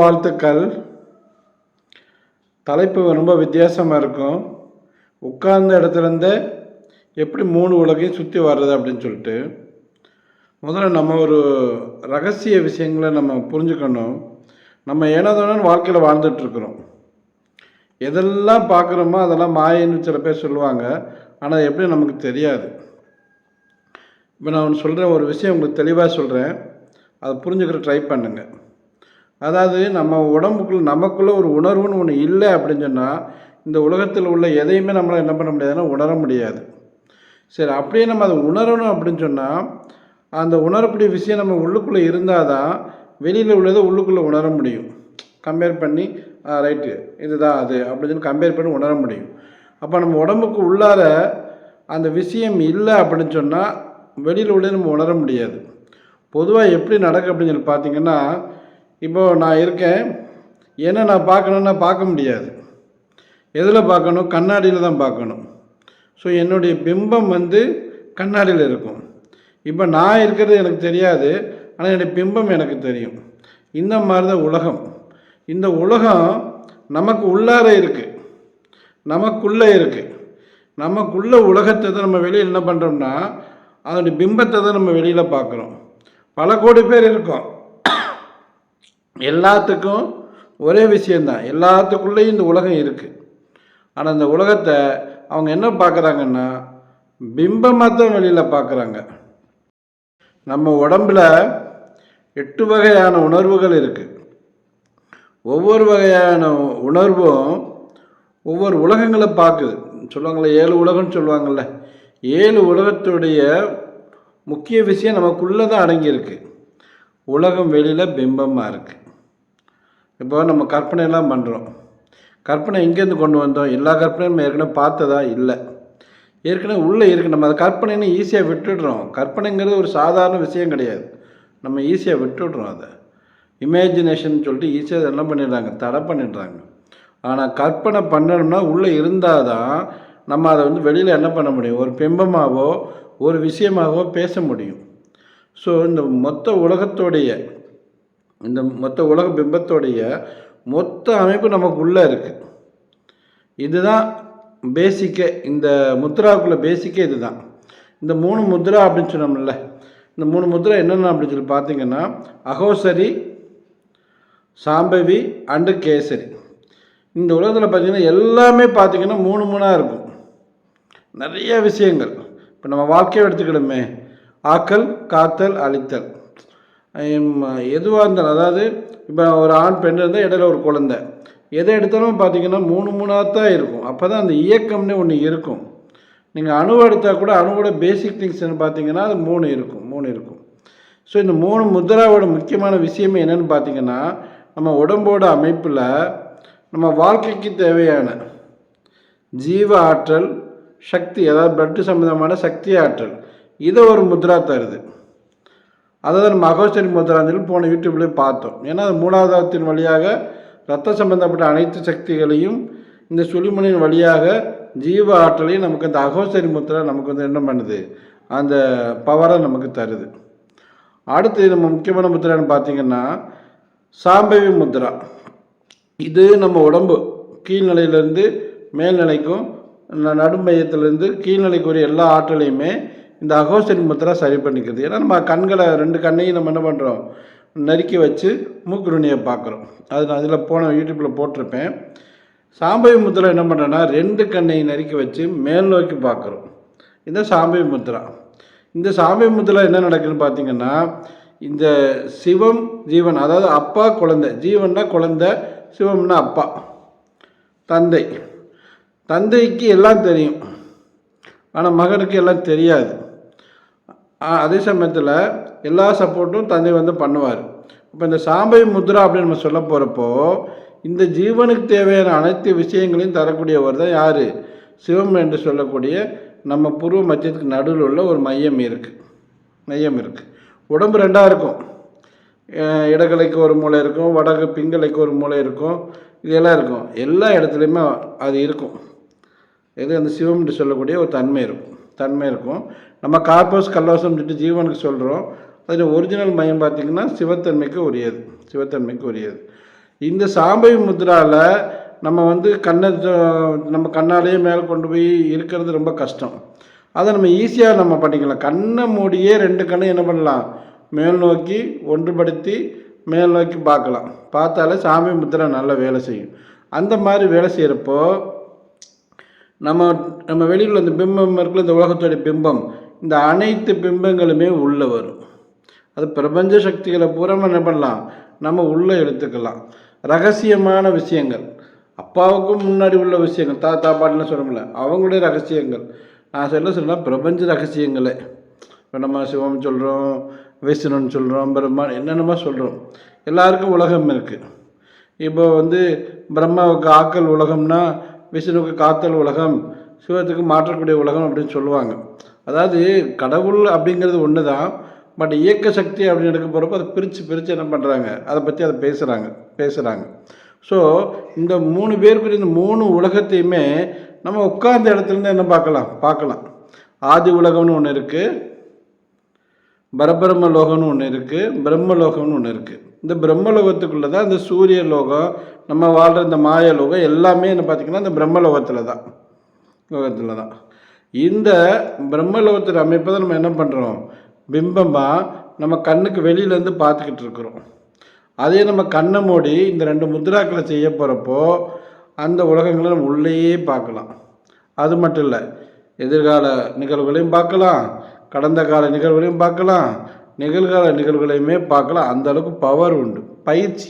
வாழ்த்துக்கள். தலைப்பு ரொம்ப வித்தியாசமாக இருக்கும். உட்கார்ந்த இடத்துலேருந்தே எப்படி மூணு உலகையும் சுற்றி வர்றது அப்படின்னு சொல்லிட்டு. முதல்ல நம்ம ஒரு ரகசிய விஷயங்களை நம்ம புரிஞ்சுக்கணும். நம்ம ஏனதானு வாழ்க்கையில் வாழ்ந்துட்டுருக்குறோம் எதெல்லாம் பார்க்குறோமோ அதெல்லாம் மாயன்னு சில பேர் சொல்லுவாங்க. ஆனால் எப்படி நமக்கு தெரியாது. இப்போ நான் சொல்கிறேன் ஒரு விஷயம் உங்களுக்கு தெளிவாக சொல்கிறேன் அதை புரிஞ்சுக்கிற ட்ரை பண்ணுங்கள் அதாவது நம்ம உடம்புக்குள்ள நமக்குள்ள ஒரு உணர்வுன்னு ஒன்று இல்லை அப்படின்னு சொன்னால் இந்த உலகத்தில் உள்ள எதையுமே நம்மளால் என்ன பண்ண முடியாதுன்னா உணர முடியாது. சரி அப்படியே நம்ம அதை உணரணும் அப்படின்னு சொன்னால் அந்த உணரக்கூடிய விஷயம் நம்ம உள்ளுக்குள்ளே இருந்தால் தான் வெளியில் உள்ளதை உள்ளுக்குள்ளே உணர முடியும். கம்பேர் பண்ணி ரைட்டு இதுதான் அது அப்படின்னு சொல்லி கம்பேர் பண்ணி உணர முடியும். அப்போ நம்ம உடம்புக்கு உள்ளார அந்த விஷயம் இல்லை அப்படின்னு சொன்னால் வெளியில் உள்ளே நம்ம உணர முடியாது. பொதுவாக எப்படி நடக்கு அப்படின்னு சொல்லி பார்த்தீங்கன்னா இப்போது நான் இருக்கேன். என்ன நான் பார்க்கணுன்னா பார்க்க முடியாது. எதில் பார்க்கணும்? கண்ணாடியில் தான் பார்க்கணும். ஸோ என்னுடைய பிம்பம் வந்து கண்ணாடியில் இருக்கும். இப்போ நான் இருக்கிறது எனக்கு தெரியாது. ஆனால் என்னுடைய பிம்பம் எனக்கு தெரியும். இந்த மாதிரி தான் உலகம். இந்த உலகம் நமக்கு உள்ளார இருக்குது நமக்குள்ளே இருக்குது நமக்குள்ள உலகத்தை தான் நம்ம வெளியில் என்ன பண்ணுறோம்னா அதனுடைய பிம்பத்தை தான் நம்ம வெளியில் பார்க்குறோம். பல கோடி பேர் இருக்கோம். எல்லாத்துக்கும் ஒரே விஷயந்தான் எல்லாத்துக்குள்ளேயும் இந்த உலகம் இருக்குது ஆனால் இந்த உலகத்தை அவங்க என்ன பார்க்குறாங்கன்னா பிம்பமாக தான் வெளியில் பார்க்குறாங்க. நம்ம உடம்பில் எட்டு வகையான உணர்வுகள் இருக்குது ஒவ்வொரு வகையான உணர்வும் ஒவ்வொரு உலகங்களை பார்க்குது. சொல்லுவாங்களே ஏழு உலகம்னு சொல்லுவாங்கள்ல ஏழு உலகத்துடைய முக்கிய விஷயம் நமக்குள்ளே தான் அடங்கியிருக்கு உலகம் வெளியில் பிம்பமாக இருக்குது இப்போ நம்ம கற்பனையெல்லாம் பண்ணுறோம் கற்பனை எங்கேருந்து கொண்டு வந்தோம்? எல்லா கற்பனையும் நம்ம ஏற்கனவே பார்த்ததா? இல்லை. ஏற்கனவே உள்ளே இருக்குது நம்ம அதை கற்பனைன்னு ஈஸியாக விட்டுடுறோம். கற்பனைங்கிறது ஒரு சாதாரண விஷயம் கிடையாது. நம்ம ஈஸியாக விட்டுடுறோம் அதை. இமேஜினேஷன் சொல்லிட்டு ஈஸியாக என்ன பண்ணிடுறாங்க? தடை பண்ணிடுறாங்க. ஆனால் கற்பனை பண்ணணும்னா உள்ளே இருந்தால் தான் நம்ம அதை வந்து வெளியில் என்ன பண்ண முடியும்? ஒரு பிம்பமாகவோ ஒரு விஷயமாகவோ பேச முடியும். ஸோ இந்த மொத்த உலகத்தோடைய இந்த மொத்த உலக பிம்பத்தோடைய மொத்த அமைப்பு நமக்கு உள்ளே இருக்குது இதுதான் பேசிக்கே இந்த முத்ராவுக்குள்ள பேசிக்கே இதுதான். இந்த மூணு முத்ரா அப்படின்னு சொன்னோம்ல இந்த மூணு முத்ரா என்னென்ன அப்படின்னு சொல்லி பார்த்தீங்கன்னா அகோசரி சாம்பவி அண்டு கேசரி. இந்த உலகத்தில் பார்த்தீங்கன்னா எல்லாமே பார்த்தீங்கன்னா மூணு மூணாக இருக்கும். நிறைய விஷயங்கள். இப்போ நம்ம வாழ்க்கையை எடுத்துக்கிடுமே. ஆக்கல் காத்தல் அழித்தல். எதுவாக இருந்தாலும் அதாவது இப்போ ஒரு ஆண் பெண் இருந்தால் இடையில ஒரு குழந்தை. எதை எடுத்தாலும் பார்த்தீங்கன்னா மூணு மூணாக தான் இருக்கும். அப்போ தான் அந்த இயக்கம்னு ஒன்று இருக்கும். நீங்கள் அணுவை எடுத்தால் கூட அணுவோட பேசிக் திங்ஸ்னு பார்த்தீங்கன்னா அது மூணு இருக்கும் மூணு இருக்கும். ஸோ இந்த மூணு முத்ராவோட முக்கியமான விஷயமே என்னென்னு பார்த்தீங்கன்னா நம்ம உடம்போட அமைப்பில் நம்ம வாழ்க்கைக்கு தேவையான ஜீவ ஆற்றல் சக்தி அதாவது பிளட்டு சம்மந்தமான சக்தி ஆற்றல் இதை ஒரு முத்ரா தருது. அதை தான் நம்ம அகோஸ்டரி முத்ரான்னு போன யூடியூப்லேயே பார்த்தோம். ஏன்னா அது மூலாதாரத்தின் வழியாக ரத்த சம்பந்தப்பட்ட அனைத்து சக்திகளையும் இந்த சுழிமணியின் வழியாக ஜீவ ஆற்றலையும் நமக்கு அந்த அகோசரி முத்ரா நமக்கு வந்து என்ன பண்ணுது? அந்த பவரை நமக்கு தருது. அடுத்து நம்ம முக்கியமான முத்திரான்னு பார்த்தீங்கன்னா சாம்பவி முத்ரா இது நம்ம உடம்பு. கீழ்நிலையிலேருந்து மேல்நிலைக்கும் ந- நடுமையத்திலேருந்து கீழ்நிலைக்குரிய எல்லா ஆற்றலையுமே இந்த அகோசரி முத்திரை சரி பண்ணிக்கிறது. ஏன்னா நம்ம கண்களை ரெண்டு கண்ணையும் நம்ம என்ன பண்ணுறோம் நறுக்கி வச்சு மூக்குருணியை பார்க்குறோம். அது நான் அதில் போன யூடியூப்பில் போட்டிருப்பேன். சாம்பவி முத்திரை என்ன பண்ணுறேன்னா ரெண்டு கண்ணையும் நறுக்கி வச்சு மேல் நோக்கி பார்க்குறோம். இதுதான் சாம்பவி முத்திரா. இந்த சாம்பவி முத்திரை என்ன நடக்குதுன்னு பார்த்தீங்கன்னா இந்த சிவம் ஜீவன் அதாவது அப்பா குழந்தை. ஜீவன்னா குழந்தை சிவம்னா அப்பா. தந்தை. தந்தைக்கு எல்லாம் தெரியும். ஆனால் மகனுக்கு எல்லாம் தெரியாது. அதே சமயத்தில் எல்லா சப்போர்ட்டும் தந்தை வந்து பண்ணுவார். இப்போ இந்த சாம்பை முத்ரா அப்படின்னு நம்ம சொல்ல போகிறப்போ இந்த ஜீவனுக்கு தேவையான அனைத்து விஷயங்களையும் தரக்கூடியவர் தான் யார்? சிவம் என்று சொல்லக்கூடிய நம்ம பூர்வ மத்தியத்துக்கு நடுவில் உள்ள ஒரு மையம் இருக்குது மையம் இருக்குது உடம்பு ரெண்டாக இருக்கும். இடக்கலைக்கு ஒரு மூளை இருக்கும் வடக்கு பிங்கலைக்கு ஒரு மூளை இருக்கும் இதெல்லாம் இருக்கும். எல்லா இடத்துலையுமே அது இருக்கும். எது? அந்த சிவம் என்று சொல்லக்கூடிய ஒரு தன்மை இருக்கும். தன்மை இருக்கும். நம்ம கார்பஸ் கல்லோசம் சொல்லிட்டு ஜீவனுக்கு சொல்கிறோம் அதில் ஒரிஜினல் மையம் பார்த்திங்கன்னா சிவத்தன்மைக்கு உரியது. சிவத்தன்மைக்கு உரியது. இந்த சாம்பவி முத்ராவில் நம்ம வந்து கண்ணை நம்ம கண்ணாலேயே மேலே கொண்டு போய் இருக்கிறது ரொம்ப கஷ்டம். அதை நம்ம ஈஸியாக நம்ம பண்ணிக்கலாம். கண்ணை மூடியே ரெண்டு கண்ணை என்ன பண்ணலாம்? மேல் நோக்கி ஒன்றுபடுத்தி மேல் நோக்கி பார்க்கலாம். பார்த்தாலே சாமி முத்திரை நல்லா வேலை செய்யும். அந்த மாதிரி வேலை செய்கிறப்போ நம்ம நம்ம வெளியில் உள்ள இந்த பிம்பம் இருக்குல்ல இந்த உலகத்தோடைய பிம்பம் இந்த அனைத்து பிம்பங்களுமே உள்ளே வரும். அது பிரபஞ்ச சக்திகளை பூரா என்ன பண்ணலாம்? நம்ம உள்ளே எடுத்துக்கலாம். ரகசியமான விஷயங்கள். அப்பாவுக்கும் முன்னாடி உள்ள விஷயங்கள். தாத்தா பாட்டிலாம் முடியல அவங்களுடைய ரகசியங்கள். நான் சொல்ல சொன்னா பிரபஞ்ச ரகசியங்களே. இப்போ நம்ம சிவம் சொல்கிறோம் விஷ்ணுன்னு சொல்கிறோம் பிரம்மா என்னென்னமோ சொல்கிறோம் எல்லாருக்கும் உலகம் இருக்குது இப்போ வந்து பிரம்மாவுக்கு ஆக்கல் உலகம்னா விஷ்ணுவுக்கு காத்தல் உலகம் சிவத்துக்கு மாற்றக்கூடிய உலகம் அப்படின்னு சொல்லுவாங்க. அதாவது கடவுள் அப்படிங்கிறது ஒன்று தான் பட் இயக்க சக்தி அப்படின்னு எடுக்க போகிறப்ப அதை பிரித்து பிரித்து என்ன பண்ணுறாங்க அதை பற்றி அதை பேசுகிறாங்க பேசுகிறாங்க ஸோ இந்த மூணு பேருக்குரிய இந்த மூணு உலகத்தையுமே நம்ம உட்கார்ந்த இடத்துலேருந்து என்ன பார்க்கலாம்? பார்க்கலாம். ஆதி உலகம்னு ஒன்று இருக்குது பரபிரம்ம லோகம்னு ஒன்று இருக்குது பிரம்மலோகம்னு ஒன்று இருக்குது இந்த பிரம்மலோகத்துக்குள்ளே தான் இந்த சூரிய லோகம் நம்ம வாழ்கிற இந்த மாய லோகம் எல்லாமே என்ன பார்த்திங்கன்னா இந்த பிரம்மலோகத்தில் தான் லோகத்தில் தான் இந்த பிரம்மலோகத்தில் அமைப்பை தான் நம்ம என்ன பண்ணுறோம் பிம்பமாக நம்ம கண்ணுக்கு வெளியிலேருந்து பார்த்துக்கிட்டு இருக்கிறோம். அதே நம்ம கண்ணை மூடி இந்த ரெண்டு முத்ராக்களை செய்ய போகிறப்போ அந்த உலகங்களை நம்ம உள்ளேயே பார்க்கலாம். அது மட்டும் இல்லை எதிர்கால நிகழ்வுகளையும் பார்க்கலாம் கடந்த கால நிகழ்வுகளையும் பார்க்கலாம் நிகழ்கால நிகழ்வுகளையுமே பார்க்கலாம் அந்த அளவுக்கு பவர் உண்டு. பயிற்சி.